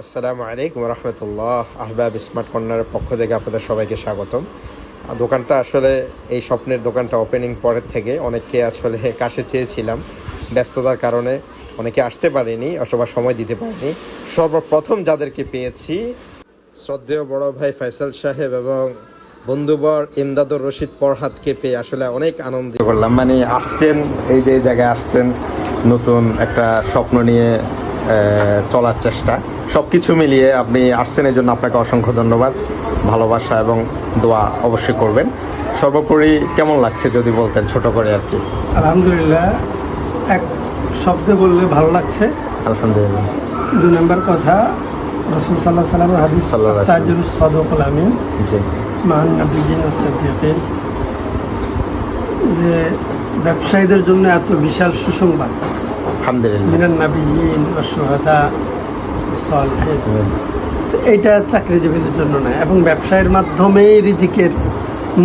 আসসালামু আলাইকুম রহমতুল্লাহ আহবাব স্মার্ট কর্নারের পক্ষ থেকে আপনাদের সবাইকে স্বাগতম। দোকানটা আসলে এই স্বপ্নের দোকানটা ওপেনিং পরের থেকে অনেককে আসলে কাছে চেয়েছিলাম। ব্যস্ততার কারণে অনেকে আসতে পারেনি অথবা সময় দিতে পারেনি। সর্বপ্রথম যাদেরকে পেয়েছি শ্রদ্ধেয় বড় ভাই ফয়সাল সাহেব এবং বন্ধুবর ইমদাদুর রশিদ পরহাতকে পেয়ে আসলে অনেক আনন্দিত। করলাম। মানে আসছেন, এই যে জায়গায় আসছেন, নতুন একটা স্বপ্ন নিয়ে চলার চেষ্টা। সব কিছু মিলিয়ে আপনি আসছেন এই জন্য আপনাকে অসংখ্য ধন্যবাদ ভালোবাসা এবং দোয়া অবশ্যই করবেন। সর্বোপরি কেমন লাগছে যদি বলতেন ছোট করে আর কি? আলহামদুলিল্লাহ এক শব্দে বললে ভালো লাগছে। আলহামদুলিল্লাহ। দু নম্বর কথা রসুল সাল্লাহ সাল্লামের হাদিস। তাজুল সদকুল আমিন। জি। মান নবীন সিদ্দিকিন। যে ব্যবসায়ীদের জন্য এত বিশাল সুসংবাদ। আলহামদুলিল্লাহ। মিনান নবীন সুহাদা সলহে তো এইটা চাকরিজীবীদের জন্য না এবং ব্যবসায়ের মাধ্যমেই রিজিকের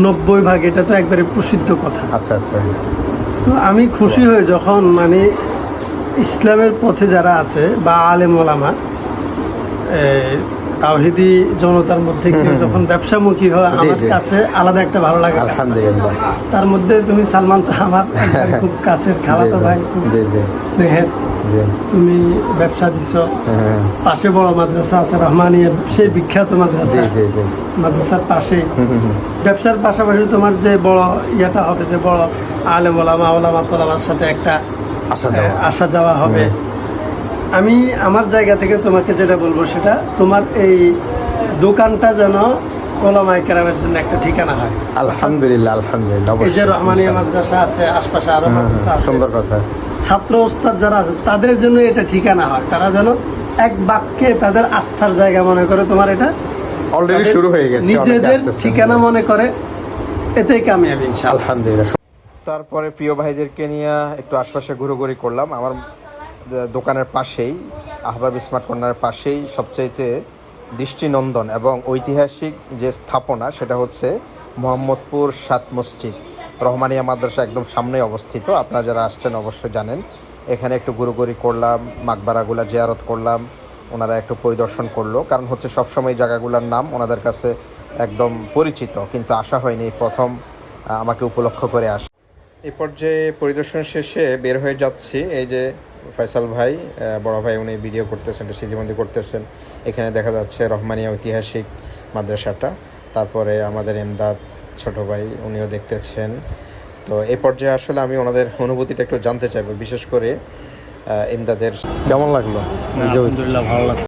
নব্বই ভাগ এটা তো একবারে প্রসিদ্ধ কথা। আচ্ছা আচ্ছা। তো আমি খুশি হই যখন মানে ইসলামের পথে যারা আছে বা আলেম ওলামা তাওহিদি জনতার মধ্যে যখন ব্যবসামুখী হয় আমার কাছে আলাদা একটা ভালো লাগে। আলহামদুলিল্লাহ। তার মধ্যে তুমি সালমান তো আমার খুব কাছের খালাতো ভাই জি জি। স্নেহের। তুমি ব্যবসা দিছ। হ্যাঁ, পাশে বড় মাদ্রাসা আছে রহমানিয়া সেই বিখ্যাত মাদ্রাসা। মাদ্রাসার পাশে। ব্যবসার পাশাপাশি তোমার যে বড় ইয়েটা হবে যে বড় আলেম ওলামা ওলামা তোলামার সাথে একটা আসা যাওয়া হবে। আমি আমার জায়গা থেকে তোমাকে যেটা বলব সেটা তোমার এই দোকানটা যেন ওলামাই কেরামের জন্য একটা ঠিকানা হয়। আলহামদুলিল্লাহ আলহামদুলিল্লাহ এই যে রহমানিয়া মাদ্রাসা আছে আশপাশে আরও মাদ্রাসা আছে। সুন্দর কথা। ছাত্র ওস্তাদ যারা আছে তাদের জন্য এটা ঠিকানা হয়। তারা যেন এক বাক্যে তাদের আস্থার জায়গা মনে করে তোমার এটা অলরেডি শুরু হয়ে গেছে নিজেদের ঠিকানা মনে করে এতেই কামিয়াবি ইনশাআল্লাহ। আলহামদুলিল্লাহ তারপরে প্রিয় ভাইদেরকে নিয়ে একটু আশপাশে ঘুরোঘুরি করলাম। আমার দোকানের পাশেই, আহবাব স্মার্ট কর্নারের পাশেই সবচাইতে দৃষ্টিনন্দন এবং ঐতিহাসিক যে স্থাপনা সেটা হচ্ছে মোহাম্মদপুর সাত মসজিদ। রহমানিয়া মাদ্রাসা একদম সামনে অবস্থিত। আপনারা যারা আসছেন অবশ্যই জানেন, এখানে একটু ঘুরোঘুরি করলাম, মাকবারাগুলা জিয়ারত করলাম, ওনারা একটু পরিদর্শন করল। কারণ হচ্ছে সবসময় জায়গাগুলোর নাম ওনাদের কাছে একদম পরিচিত, কিন্তু আসা হয়নি প্রথম আমাকে উপলক্ষ করে আস এই পর্যায়ে পরিদর্শন শেষে বের হয়ে যাচ্ছি। এই যে ফয়সাল ভাই বড় ভাই উনি ভিডিও করতেছেন স্মৃতিবন্দি করতেছেন। এখানে দেখা যাচ্ছে রহমানিয়া ঐতিহাসিক মাদ্রাসাটা। তারপরে আমাদের এমদাদ ছোট ভাই উনিও দেখতেছেন। তো এ পর্যায়ে আসলে আমি ওনাদের অনুভূতিটা একটু জানতে চাইব বিশেষ করে এমদাদের কেমন লাগল? আলহামদুলিল্লাহ ভালো লাগছে